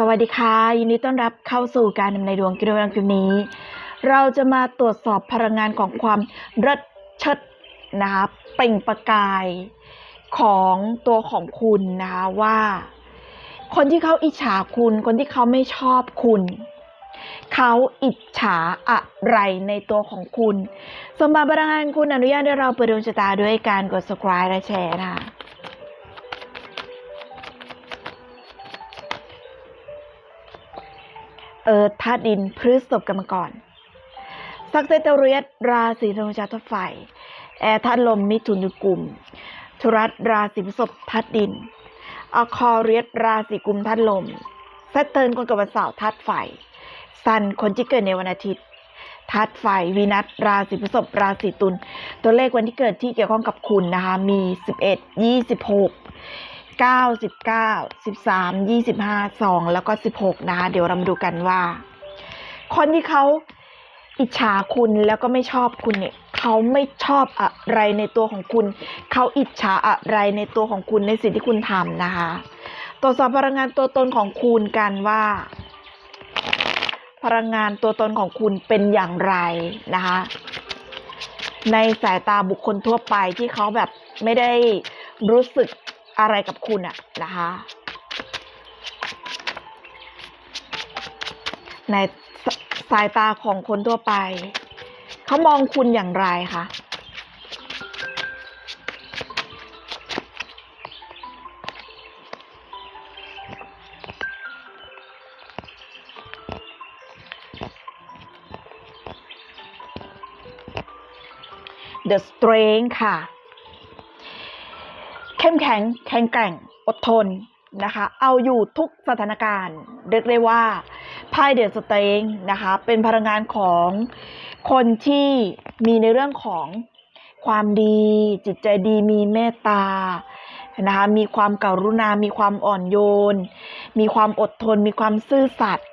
สวัสดีค่ะ ยินดีต้อนรับเข้าสู่การดำเนินดวงกิโลกรัมคลิปนี้ เราจะมาตรวจสอบพลังงานของความริดเชิดนะคะเปล่งประกายของตัวของคุณนะคะว่า คนที่เขาอิจฉาคุณ คนที่เขาไม่ชอบคุณ เขาอิจฉาอะไรในตัวของคุณ สมบัติพลังงานคุณอนุญาตให้เราเปิดดวงชะตาด้วยการกด subscribe และแชร์นะคะ เอิร์ธธาตุดินพฤษภกรรมกรสักเซตเรียสราศีธนูชาติไฟ แอร์ธาตุลมมิถุนกลุ่มทุรัสราศีพฤษภธาตุดินอคอเรียสราศีกุมธาตุลมเซตเทิร์นคนกับวันเสาร์ธาตุไฟซันคนที่เกิดในวันอาทิตย์ธาตุไฟวีนัสราศีพฤษภราศีตุลตัวเลขวันที่เกิดที่เกี่ยวข้องกับคุณนะคะมี 11 26 9 19 13 25 2แล้วก็16นะคะ เดี๋ยวเรามาดูกันว่า คนที่เขาอิจฉาคุณแล้วก็ไม่ชอบคุณเนี่ยเขาไม่ชอบอะไรในตัวของคุณ เขาอิจฉาอะไรในตัวของคุณในสิ่งที่คุณทำนะคะ ตรวจสอบพลังงานตัวตนของคุณกันว่า พลังงานตัวตนของคุณเป็นอย่างไรนะคะ ในสายตาบุคคลทั่วไปที่เขาแบบไม่ได้รู้สึก อะไรกับคุณอะนะคะ ในสายตาของคนทั่วไป เขามองคุณอย่างไรคะ The strain ค่ะ เข้มแข็งแข็งแกร่งอดทนนะคะ เอาอยู่ทุกสถานการณ์เรียกได้ว่าไพ่เดอะสเตงนะคะ เป็นพลังงานของคนที่มีในเรื่องของความดีจิตใจดีมีเมตตานะคะมีความการุณา มีความอ่อนโยน มีความอดทน มีความซื่อสัตย์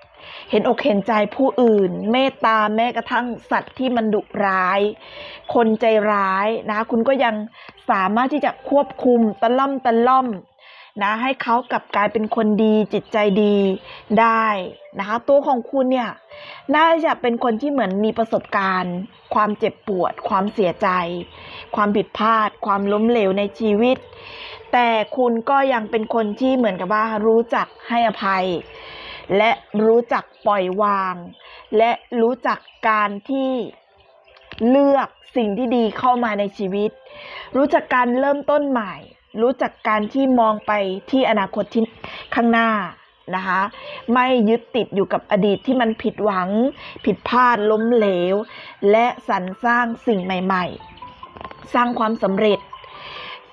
เห็นอกเห็นใจผู้อื่น เมตตาแม้กระทั่งสัตว์ที่มันดุร้าย คนใจร้ายนะคุณก็ยังสามารถที่จะควบคุมตะล่อมตะล่อมนะให้เขากลับกลายเป็นคนดีจิตใจดีได้นะคะตัวของคุณเนี่ยน่าจะเป็นคนที่เหมือนมีประสบการณ์ ความเจ็บปวด ความเสียใจ ความผิดพลาด ความล้มเหลวในชีวิต แต่คุณก็ยังเป็นคนที่เหมือนกับว่ารู้จักให้อภัย และรู้จักปล่อยวาง และรู้จักการที่เลือกสิ่งที่ดีเข้ามาในชีวิต รู้จักการเริ่มต้นใหม่ รู้จักการที่มองไปที่อนาคตที่ข้างหน้านะคะ ไม่ยึดติดอยู่กับอดีตที่มันผิดหวัง ผิดพลาดล้มเหลว และสรรสร้างสิ่งใหม่ ๆ สร้างความสำเร็จ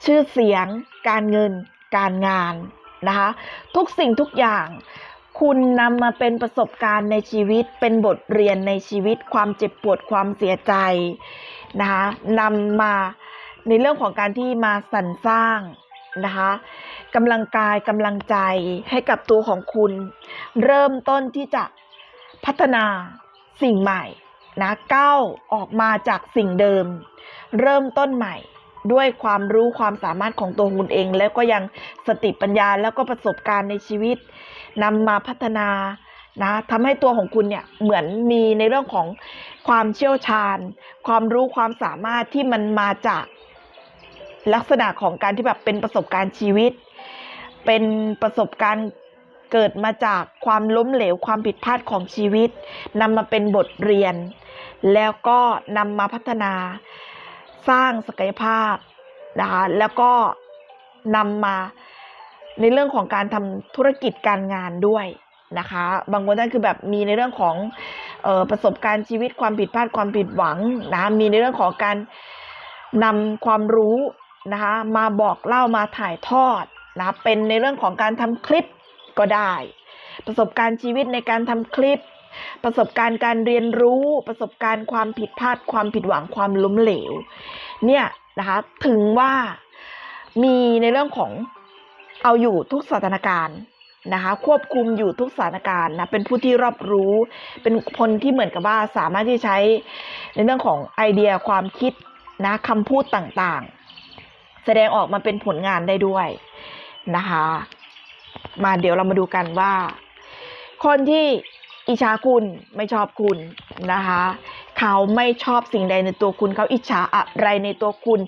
ชื่อเสียง การเงิน การงานนะคะ ทุกสิ่งทุกอย่าง คุณนำมาเป็นประสบการณ์ในชีวิต เป็นบทเรียนในชีวิต ความเจ็บปวดความเสียใจนะคะนำมาในเรื่องของการที่มาสรรสร้างนะคะกำลังกายกำลังใจให้กับตัวของคุณ เริ่มต้นที่จะพัฒนาสิ่งใหม่นะก้าวออกมาจากสิ่งเดิม เริ่มต้นใหม่ ด้วยความรู้ความสามารถของตัวคุณเอง แล้วก็ยังสติปัญญาแล้วก็ประสบการณ์ในชีวิตนำมาพัฒนานะทำให้ตัวของคุณเนี่ยเหมือนมีในเรื่องของความเชี่ยวชาญ ความรู้ความสามารถที่มันมาจากลักษณะของการที่แบบเป็นประสบการณ์ชีวิต เป็นประสบการณ์เกิดมาจากความล้มเหลวความผิดพลาดของชีวิตนำมาเป็นบทเรียน แล้วก็นำมาพัฒนา สร้างศักยภาพนะคะแล้วก็นำมาในเรื่องของการทำธุรกิจการงานด้วยนะคะ บางคนท่านคือแบบมีในเรื่องของออประสบการณ์ชีวิตความผิดพลาดความผิดหวังนะมีในเรื่องของการนำความรู้นะคะมาบอกเล่ามาถ่ายทอดนะเป็นในเรื่องของการทำคลิปก็ได้ ประสบการณ์ชีวิตในการทำคลิป ประสบการณ์การเรียนรู้ ประสบการณ์ความผิดพลาด ความผิดหวังความล้มเหลว เนี่ยนะคะ ถึงว่ามีในเรื่องของเอาอยู่ทุกสถานการณ์นะคะ ควบคุมอยู่ทุกสถานการณ์นะเป็นผู้ที่รอบรู้ เป็นคนที่เหมือนกับว่าสามารถที่ใช้ในเรื่องของไอเดียความคิดนะคำพูดต่างๆ แสดงออกมาเป็นผลงานได้ด้วยนะคะ มาเดี๋ยวเรามาดูกันว่า คนที่ อิจฉาคุณไม่ชอบคุณนะคะ เขาไม่ชอบสิ่งใดในตัวคุณ เขาอิจฉาอะไรในตัวคุณ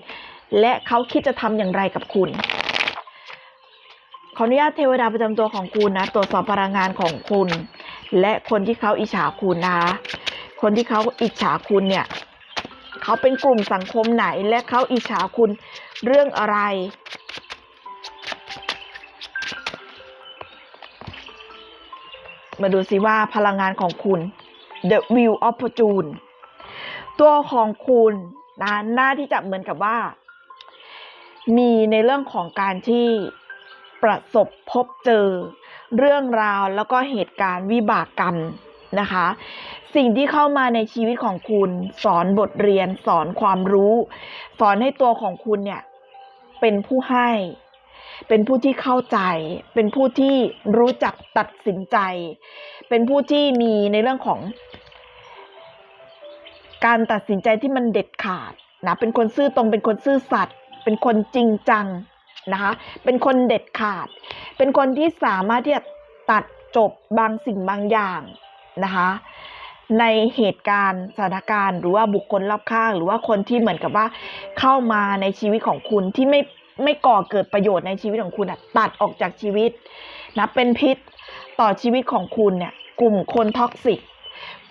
และเขาคิดจะทำอย่างไรกับคุณ ขออนุญาตเทวดาประจำตัวของคุณนะตรวจสอบพลังงานของคุณ และคนที่เขาอิจฉาคุณนะคะคนที่เขาอิจฉาคุณเนี่ยเขาเป็นกลุ่มสังคมไหนและเขาอิจฉาคุณเรื่องอะไร มาดูสิว่าพลังงานของคุณ The Wheel of Fortune ตัวของคุณนะหน้าที่จะเหมือนกับว่า มีในเรื่องของการที่ประสบพบเจอ เรื่องราวแล้วก็เหตุการณ์วิบากกรรมนะคะ สิ่งที่เข้ามาในชีวิตของคุณ สอนบทเรียน สอนความรู้ สอนให้ตัวของคุณเนี่ย เป็นผู้ให้ เป็นผู้ที่เข้าใจ เป็นผู้ที่รู้จักตัดสินใจ เป็นผู้ที่มีในเรื่องของ การตัดสินใจที่มันเด็ดขาดนะเป็นคนซื่อตรงเป็นคนซื่อสัตย์เป็นคนจริงจังนะคะเป็นคนเด็ดขาด เป็นคนที่สามารถที่จะตัดจบบางสิ่งบางอย่างนะคะในเหตุการณ์สถานการณ์ หรือว่าบุคคลรอบข้าง หรือว่าคนที่เหมือนกับว่าเข้ามาในชีวิตของคุณที่ไม่ ไม่ก่อเกิดประโยชน์ในชีวิตของคุณอะตัดออกจากชีวิตนะเป็นพิษต่อชีวิตของคุณเนี่ยกลุ่มคนท็อกซิก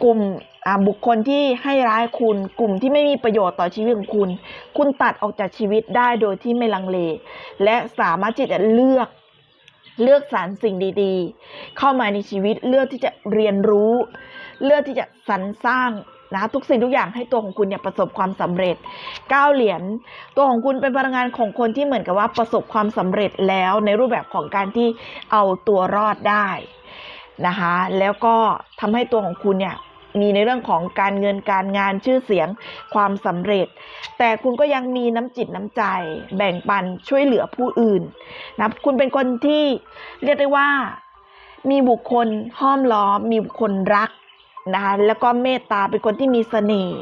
กลุ่มอ่าบุคคลที่ให้ร้ายคุณ กลุ่มที่ไม่มีประโยชน์ต่อชีวิตของคุณ คุณตัดออกจากชีวิตได้โดยที่ไม่ลังเล และสามารถที่จะเลือกเลือกสรรสิ่งดี ๆ เข้ามาในชีวิตเลือกที่จะเรียนรู้ เลือกที่จะสรรสร้าง นะทุกสิ่งทุกอย่างให้ตัวของคุณเนี่ยประสบความสำเร็จเก้าเหรียญตัวของคุณเป็นพลังงานของคนที่เหมือนกับว่าประสบความสำเร็จแล้วในรูปแบบของการที่เอาตัวรอดได้นะคะแล้วก็ทำให้ตัวของคุณเนี่ยมีในเรื่องของการเงินการงานชื่อเสียงความสำเร็จ แต่คุณก็ยังมีน้ำจิตน้ำใจ แบ่งปันช่วยเหลือผู้อื่นนะคุณเป็นคนที่เรียกได้ว่า มีบุคคลห้อมล้อม มีบุคคลรัก นะคะแล้วก็เมตตาเป็นคนที่มีเสน่ห์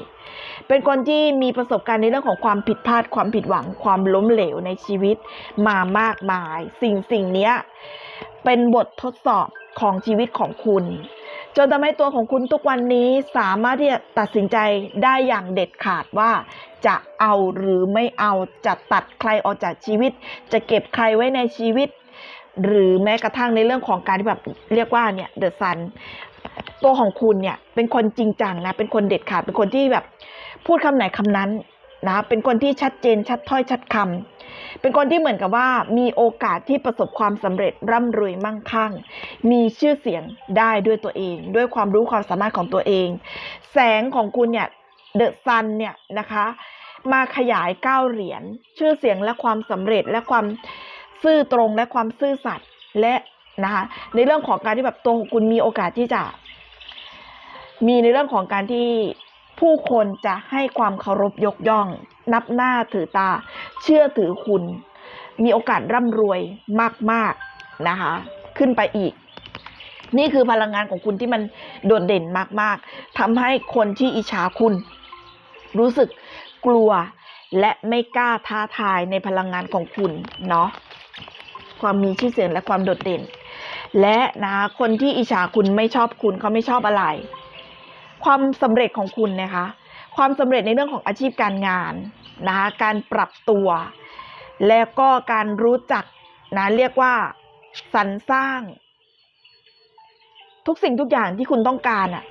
เป็นคนที่มีประสบการณ์ในเรื่องของความผิดพลาดความผิดหวังความล้มเหลวในชีวิตมามากมาย สิ่งสิ่งเนี้ยเป็นบททดสอบของชีวิตของคุณ จนทำให้ตัวของคุณทุกวันนี้สามารถที่จะตัดสินใจได้อย่างเด็ดขาดว่าจะเอาหรือไม่เอาจะตัดใครออกจากชีวิต จะเก็บใครไว้ในชีวิต หรือแม้กระทั่งในเรื่องของการที่แบบเรียกว่าเนี่ยเดอะซัน ตัวของคุณเนี่ยเป็นคนจริงจังนะเป็นคนเด็ดขาดเป็นคนที่แบบ พูดคำไหนคำนั้นนะเป็นคนที่ชัดเจนชัดถ้อยชัดคำเป็นคนที่เหมือนกับว่ามีโอกาสที่ประสบความสำเร็จร่ำรวยมั่งคั่ง มีชื่อเสียงได้ด้วยตัวเอง ด้วยความรู้ความสามารถของตัวเอง แสงของคุณเนี่ยเดอะซันเนี่ยนะคะมาขยายเก้าเหรียญชื่อเสียงและความสำเร็จและความซื่อตรงและความซื่อสัตย์และนะคะในเรื่องของการที่แบบตัวของคุณมีโอกาสที่จะ มีในเรื่องของการที่ผู้คนจะให้ความเคารพยกย่อง นับหน้าถือตา เชื่อถือคุณ มีโอกาสร่ำรวยมาก ๆ นะคะ ขึ้นไปอีก นี่คือพลังงานของคุณที่มันโดดเด่นมาก ๆทำให้คนที่อิจฉาคุณ รู้สึกกลัวและไม่กล้าท้าทายในพลังงานของคุณเนาะความมีชื่อเสียงและความโดดเด่น และนะคนที่อิจฉาคุณไม่ชอบคุณเขาไม่ชอบอะไร ความสำเร็จของคุณนะคะ ความสำเร็จในเรื่องของอาชีพการงานนะคะการปรับตัว แล้วก็การรู้จักนะเรียกว่าสรรสร้าง ทุกสิ่งทุกอย่างที่คุณต้องการอะ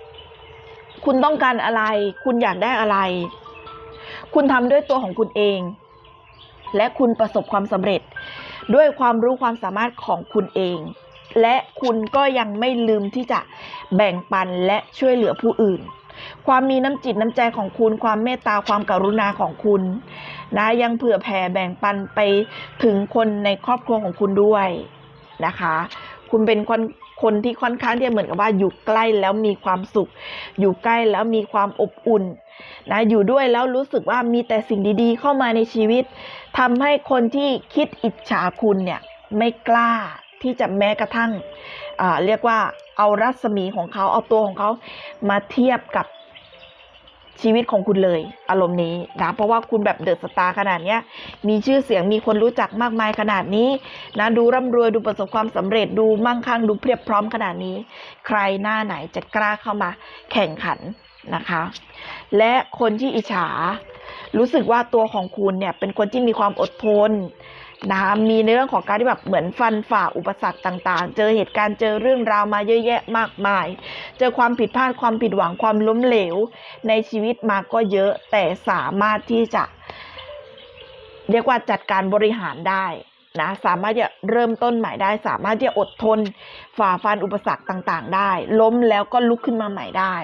คุณต้องการอะไร คุณอยากได้อะไร คุณทำด้วยตัวของคุณเอง และคุณประสบความสำเร็จ ด้วยความรู้ความสามารถของคุณเอง และคุณก็ยังไม่ลืมที่จะ แบ่งปันและช่วยเหลือผู้อื่น ความมีน้ำจิตน้ำใจของคุณ ความเมตตาความกรุณาของคุณนะยังเผื่อแผ่แบ่งปันไปถึงคนในครอบครัวของคุณด้วยนะคะ คุณเป็นคนคนที่ค่อนข้างที่เหมือนกับว่าอยู่ใกล้แล้วมีความสุข อยู่ใกล้แล้วมีความอบอุ่นนะอยู่ด้วยแล้วรู้สึกว่ามีแต่สิ่งดีๆ เข้ามาในชีวิตทำให้คนที่คิดอิจฉาคุณเนี่ยไม่กล้าที่จะแม้กระทั่งเรียกว่า เอารัศมีของเขาเอาตัวของเขามาเทียบกับชีวิตของคุณเลย อารมณ์นี้นะเพราะว่าคุณแบบเดอะสตาร์ขนาดเนี้ยมีชื่อเสียงมีคนรู้จักมากมายขนาดนี้นะดูร่ำรวยดูประสบความสำเร็จดูมั่งคั่งดูเพียบพร้อมขนาดนี้ ใครหน้าไหนจะกล้าเข้ามาแข่งขันนะคะ และคนที่อิจฉา รู้สึกว่าตัวของคุณเนี่ยเป็นคนที่มีความอดทน นะคะมีในเรื่องของการที่แบบเหมือนฟันฝ่าอุปสรรคต่าง ๆ เจอเหตุการณ์เจอเรื่องราวมาเยอะแยะมากมาย เจอความผิดพลาดความผิดหวังความล้มเหลว ในชีวิตมาก็เยอะแต่สามารถที่จะ เรียกว่าจัดการบริหารได้นะสามารถจะเริ่มต้นใหม่ได้ สามารถที่จะอดทน ฝ่าฟันอุปสรรคต่าง ๆ ได้ ล้มแล้วก็ลุกขึ้นมาใหม่ได้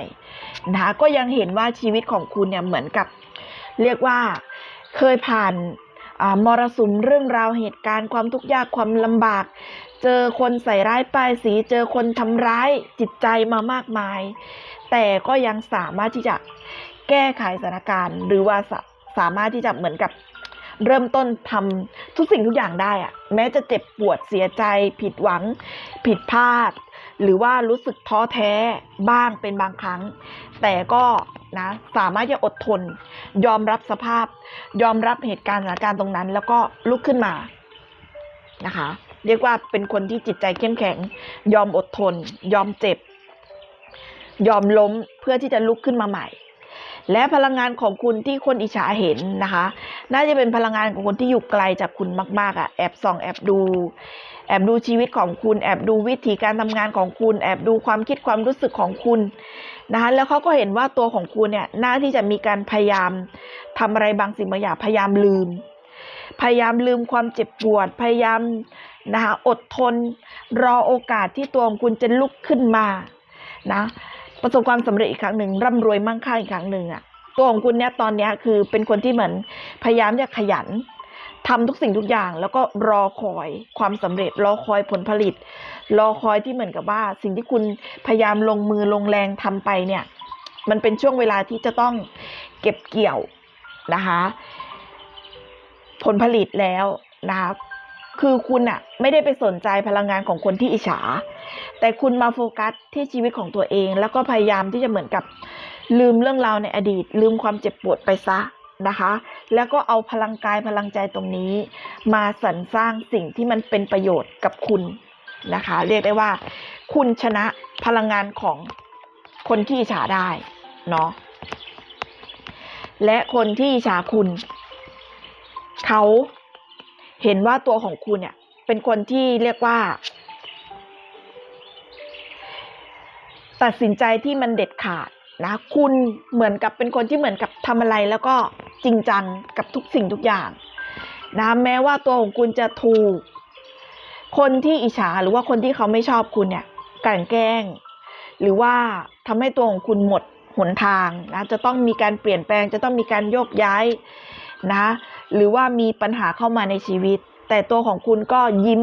นะคะก็ยังเห็นว่าชีวิตของคุณเนี่ยเหมือนกับ เรียกว่าเคยผ่าน มรสุมเรื่องราวเหตุการณ์ความทุกข์ยากความลำบาก เจอคนใส่ร้ายป้ายสีเจอคนทำร้ายจิตใจมามากมาย แต่ก็ยังสามารถที่จะแก้ไขสถานการณ์ หรือว่าสาสามารถที่จะเหมือนกับเริ่มต้นทำทุกสิ่งทุกอย่างได้อะแม้จะเจ็บปวดเสียใจ ผิดหวัง ผิดพลาด หรือว่ารู้สึกท้อแท้บ้างเป็นบางครั้ง แต่ก็ นะ สามารถจะอดทน ยอมรับสภาพ ยอมรับเหตุการณ์สถานการณ์ตรงนั้น แล้วก็ลุกขึ้นมานะคะ เรียกว่าเป็นคนที่จิตใจเข้มแข็ง ยอมอดทน ยอมเจ็บ ยอมล้มเพื่อที่จะลุกขึ้นมาใหม่ และพลังงานของคุณที่คนอิจฉาเห็นนะคะ น่าจะเป็นพลังงานของคนที่อยู่ไกลจากคุณมาก ๆอะแอบส่องแอบดูแอบดูชีวิตของคุณ แอบดูวิธีการทำงานของคุณ แอบดูความคิดความรู้สึกของคุณ นะคะแล้วเขาก็เห็นว่าตัวของคุณเนี่ยน่าที่จะมีการพยายามทำอะไรบางสิ่งบางอย่างพยายามลืม พยายามลืมความเจ็บปวด พยายามนะคะอดทน รอโอกาสที่ตัวของคุณจะลุกขึ้นมานะประสบความสำเร็จอีกครั้งหนึ่งร่ำรวยมั่งคั่งอีกครั้งหนึ่งอะตัวของคุณเนี่ยตอนเนี้ยคือเป็นคนที่เหมือนพยายามจะขยันทำทุกสิ่งทุกอย่าง แล้วก็รอคอยความสำเร็จรอคอยผลผลิต รอคอยที่เหมือนกับว่า สิ่งที่คุณพยายามลงมือลงแรงทำไปเนี่ย มันเป็นช่วงเวลาที่จะต้องเก็บเกี่ยวนะคะ ผลผลิตแล้วนะคะคือคุณอะไม่ได้ไปสนใจพลังงานของคนที่อิจฉา แต่คุณมาโฟกัสที่ชีวิตของตัวเอง แล้วก็พยายามที่จะเหมือนกับลืมเรื่องราวในอดีต ลืมความเจ็บปวดไปซะนะคะ แล้วก็เอาพลังกายพลังใจตรงนี้ มาสรรสร้างสิ่งที่มันเป็นประโยชน์กับคุณ นะคะ เรียกได้ว่า คุณชนะพลังงานของคนที่อิจฉาได้เนาะและคนที่อิจฉาคุณ เขาเห็นว่าตัวของคุณเนี่ยเป็นคนที่เรียกว่า ตัดสินใจที่มันเด็ดขาดนะคุณเหมือนกับเป็นคนที่เหมือนกับทำอะไรแล้วก็จริงจังกับทุกสิ่งทุกอย่างนะแม้ว่าตัวของคุณจะถูก คนที่อิจฉาหรือว่าคนที่เขาไม่ชอบคุณเนี่ยกลั่นแกล้ง หรือว่าทำให้ตัวของคุณหมดหนทางนะจะต้องมีการเปลี่ยนแปลงจะต้องมีการโยกย้ายนะหรือว่ามีปัญหาเข้ามาในชีวิต แต่ตัวของคุณก็ยิ้ม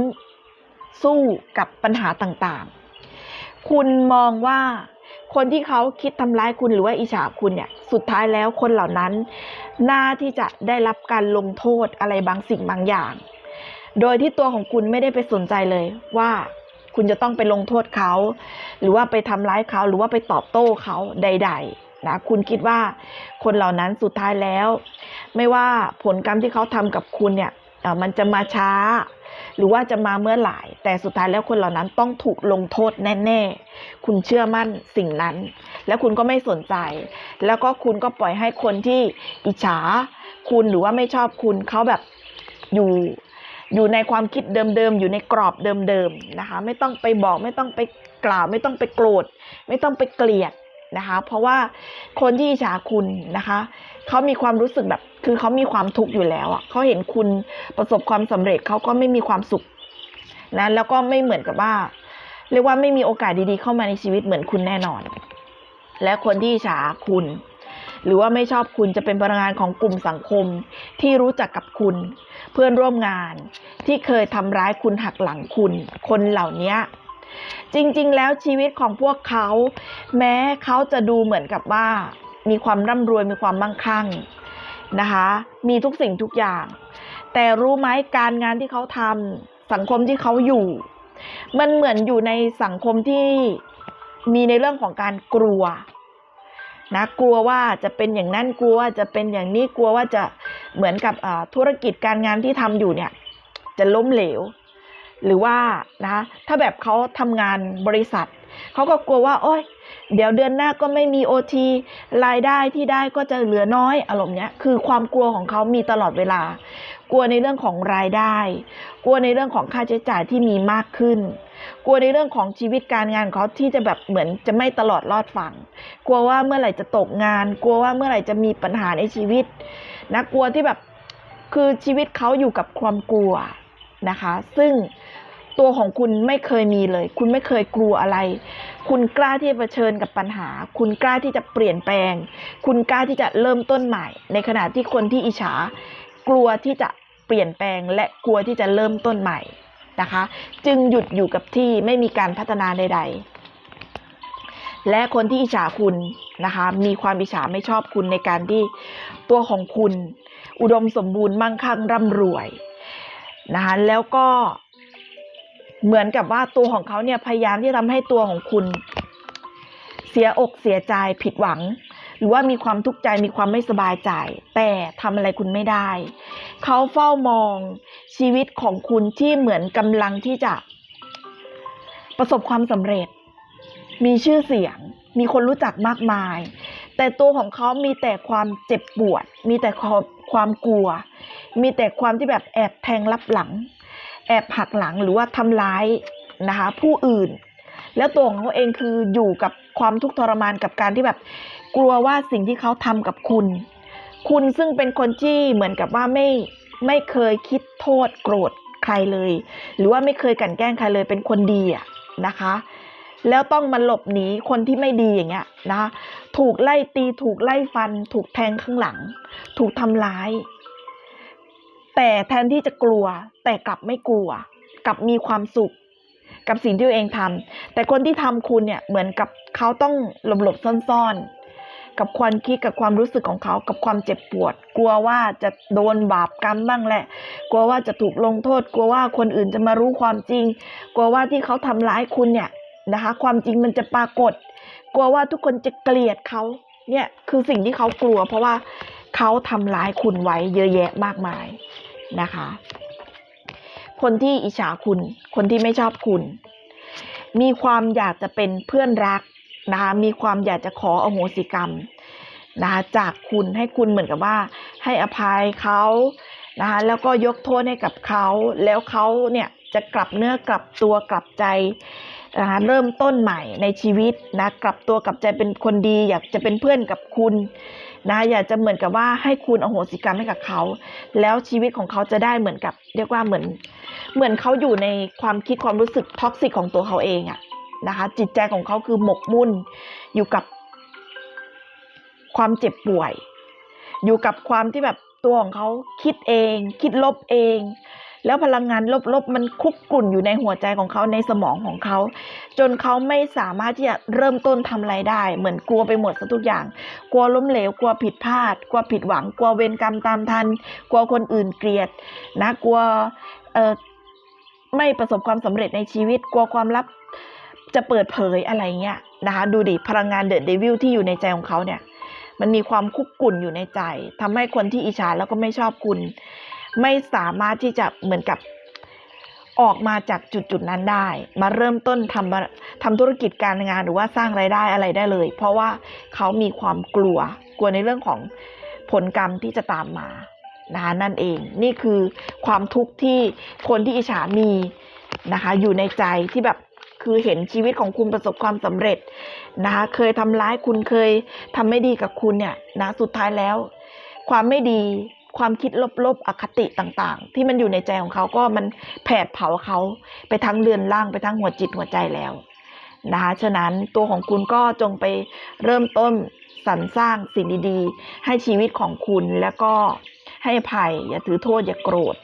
สู้กับปัญหาต่างๆ คุณมองว่าคนที่เขาคิดทำร้ายคุณหรือว่าอิจฉาคุณเนี่ยสุดท้ายแล้วคนเหล่านั้น น่าที่จะได้รับการลงโทษอะไรบางสิ่งบางอย่าง โดยที่ตัวของคุณไม่ได้ไปสนใจเลยว่าคุณจะต้องไปลงโทษเขา หรือว่าไปทำร้ายเขา หรือว่าไปตอบโต้เขาใด ๆ นะ คุณคิดว่าคนเหล่านั้นสุดท้ายแล้ว ไม่ว่าผลกรรมที่เขาทำกับคุณเนี่ยมันจะมาช้า หรือว่าจะมาเมื่อไหร่ แต่สุดท้ายแล้วคนเหล่านั้นต้องถูกลงโทษแน่ ๆ คุณเชื่อมั่นสิ่งนั้น แล้วคุณก็ไม่สนใจ แล้วก็คุณก็ปล่อยให้คนที่อิจฉา คุณหรือว่าไม่ชอบคุณเขาแบบอยู่ อยู่ในความคิดเดิมๆ อยู่ในกรอบเดิมๆนะคะ ไม่ต้องไปบอกไม่ต้องไปกล่าว ไม่ต้องไปโกรธ ไม่ต้องไปเกลียดนะคะ เพราะว่าคนที่อิจฉาคุณนะคะเขามีความรู้สึกแบบ คือเขามีความทุกข์อยู่แล้วอะเขาเห็นคุณประสบความสำเร็จเขาก็ไม่มีความสุขนะแล้วก็ไม่เหมือนกับว่า เรียกว่าไม่มีโอกาสดีๆเข้ามาในชีวิตเหมือนคุณแน่นอน และคนที่อิจฉาคุณ หรือว่าไม่ชอบคุณจะเป็นพลังงานของกลุ่มสังคมที่รู้จักกับคุณ เพื่อนร่วมงานที่เคยทำร้ายคุณหักหลังคุณ คนเหล่านี้จริงๆ แล้วชีวิตของพวกเขา แม้เขาจะดูเหมือนกับว่า มีความร่ำรวยมีความมั่งคั่งนะคะ มีทุกสิ่งทุกอย่าง แต่รู้ไหมการงานที่เขาทำสังคมที่เขาอยู่ มันเหมือนอยู่ในสังคมที่มีในเรื่องของการกลัว นะกลัวว่าจะเป็นอย่างนั้นกลัวว่าจะเป็นอย่างนี้กลัวว่าจะเหมือนกับธุรกิจการงานที่ทำอยู่เนี่ย จะล้มเหลว หรือว่านะถ้าแบบเขาทำงานบริษัทเขาก็กลัวว่า โอ้ยเดี๋ยวเดือนหน้าก็ไม่มีโอทีรายได้ที่ได้ก็จะเหลือน้อยอารมณ์เนี้ยคือความกลัวของเขามีตลอดเวลา กลัวในเรื่องของรายได้ กลัวในเรื่องของค่าใช้จ่ายที่มีมากขึ้น กลัวในเรื่องของชีวิตการงานเขาที่จะแบบเหมือนจะไม่ตลอดรอดฝั่ง กลัวว่าเมื่อไหร่จะตกงาน กลัวว่าเมื่อไหร่จะมีปัญหาในชีวิตนะกลัวที่แบบคือชีวิตเขาอยู่กับความกลัวนะคะ ซึ่งตัวของคุณไม่เคยมีเลย คุณไม่เคยกลัวอะไร คุณกล้าที่จะเผชิญกับปัญหา คุณกล้าที่จะเปลี่ยนแปลง คุณกล้าที่จะเริ่มต้นใหม่ ในขณะที่คนที่อิจฉากลัวที่จะ ปลี่ยนแปลงและกลัวที่จะเริ่มต้นใหม่นะคะ จึงหยุดอยู่กับที่ไม่มีการพัฒนาใด ๆ และคนที่อิจฉาคุณนะคะ มีความอิจฉาไม่ชอบคุณในการที่ตัวของคุณ อุดมสมบูรณ์มั่งคั่งร่ำรวยนะคะแล้วก็เหมือนกับว่าตัวของเขาเนี่ยพยายามที่ทำให้ตัวของคุณ เสียอกเสียใจผิดหวัง รือว่ามีความทุกข์ใจมีความไม่สบายใจ แต่ทำอะไรคุณไม่ได้ เขาเฝ้ามองชีวิตของคุณที่เหมือนกำลังที่จะประสบความสำเร็จ มีชื่อเสียง มีคนรู้จักมากมาย แต่ตัวของเขามีแต่ความเจ็บปวด มีแต่ความความกลัว มีแต่ความที่แบบแอบแทงรับหลัง แอบหักหลังหรือว่าทำร้ายนะคะผู้อื่น แล้วตัวของเขาเองคืออยู่กับ ความทุกข์ทรมานกับการที่แบบ กลัวว่าสิ่งที่เขาทำกับคุณ คุณซึ่งเป็นคนที่เหมือนกับว่าไม่ไม่เคยคิดโทษโกรธใครเลย หรือว่าไม่เคยกันแกล้งใครเลยเป็นคนดีอะนะคะ แล้วต้องมาหลบหนีคนที่ไม่ดีอย่างเงี้ยนะถูกไล่ตีถูกไล่ฟัน ถูกแทงข้างหลัง ถูกทำร้าย แต่แทนที่จะกลัว แต่กลับไม่กลัว กลับมีความสุข กับสิ่งที่ตัวเองทำแต่คนที่ทำคุณเนี่ยเหมือนกับเขาต้องหลบหลบๆซ่อนๆ กับความคิดกับความรู้สึกของเขากับความเจ็บปวด กลัวว่าจะโดนบาปกรรมบ้างแหละ กลัวว่าจะถูกลงโทษ กลัวว่าคนอื่นจะมารู้ความจริง กลัวว่าที่เขาทำร้ายคุณเนี่ยนะคะ ความจริงมันจะปรากฏ กลัวว่าทุกคนจะเกลียดเขาเนี่ยคือสิ่งที่เขากลัว เพราะว่าเขาทำร้ายคุณไว้เยอะแยะมากมายนะคะ คนที่อิจฉาคุณ คนที่ไม่ชอบคุณ มีความอยากจะเป็นเพื่อนรักนะคะมีความอยากจะขออโหสิกรรมนะคะจากคุณให้คุณเหมือนกับว่า ให้อภัยเขานะคะแล้วก็ยกโทษให้กับเขา แล้วเขาเนี่ยจะกลับเนื้อกลับตัวกลับใจ นะคะเริ่มต้นใหม่ในชีวิตนะกลับตัวกลับใจเป็นคนดี อยากจะเป็นเพื่อนกับคุณนะอยากจะเหมือนกับว่าให้คุณอโหสิกรรมให้กับเขา แล้วชีวิตของเขาจะได้เหมือนกับ เรียกว่าเหมือน เหมือนเขาอยู่ในความคิดความรู้สึกท็อกซิกของตัวเขาเองอะนะคะจิตใจของเขาคือหมกมุ่นอยู่กับความเจ็บป่วย อยู่กับความที่แบบตัวของเขาคิดเอง คิดลบเอง แล้วพลังงานลบๆ มันคุกกลุ่นอยู่ในหัวใจของเขาในสมองของเขา จนเขาไม่สามารถที่จะเริ่มต้นทำอะไรได้ เหมือนกลัวไปหมดซะทุกอย่าง กลัวล้มเหลว กลัวผิดพลาด กลัวผิดหวัง กลัวเวรกรรมตามทัน กลัวคนอื่นเกลียดนะ กลัวเออไม่ประสบความสำเร็จในชีวิต กลัวความลับจะเปิดเผยอะไรเงี้ยนะคะ ดูดิ พลังงานเดอะเดวิลที่อยู่ในใจของเขาเนี่ย มันมีความคุกกุ่นอยู่ในใจทำให้คนที่อิจฉาแล้วก็ไม่ชอบคุณ ไม่สามารถที่จะเหมือนกับออกมาจากจุดจุดๆนั้นได้ มาเริ่มต้นทำทำธุรกิจการงานหรือว่าสร้างไรายได้อะไรได้เลย เพราะว่าเขามีความกลัวกลัวในเรื่องของผลกรรมที่จะตามมานะคะนั่นเองนี่คือความทุกข์ที่คนที่อิจฉามีนะคะอยู่ในใจที่แบบคือเห็นชีวิตของคุณประสบความสำเร็จนะคะเคยทำร้ายคุณเคยทำไม่ดีกับคุณเนี่ยนะสุดท้ายแล้ว ความไม่ดี ความคิดลบๆ อคติต่างๆ ที่มันอยู่ในใจของเขาก็มันแผดเผาเขาไปทั้งเรือนร่างไปทั้งหัวจิตหัวใจแล้วนะคะฉะนั้นตัวของคุณก็จงไปเริ่มต้นสรรสร้างสิ่งดีๆ ให้ชีวิตของคุณแล้วก็ให้อภัย อย่าถือโทษอย่าโกรธ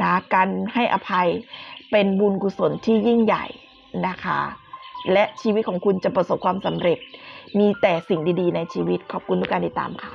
นะการให้อภัยเป็นบุญกุศลที่ยิ่งใหญ่นะคะ และชีวิตของคุณจะประสบความสำเร็จ มีแต่สิ่งดีๆ ในชีวิตขอบคุณทุกการติดตามค่ะ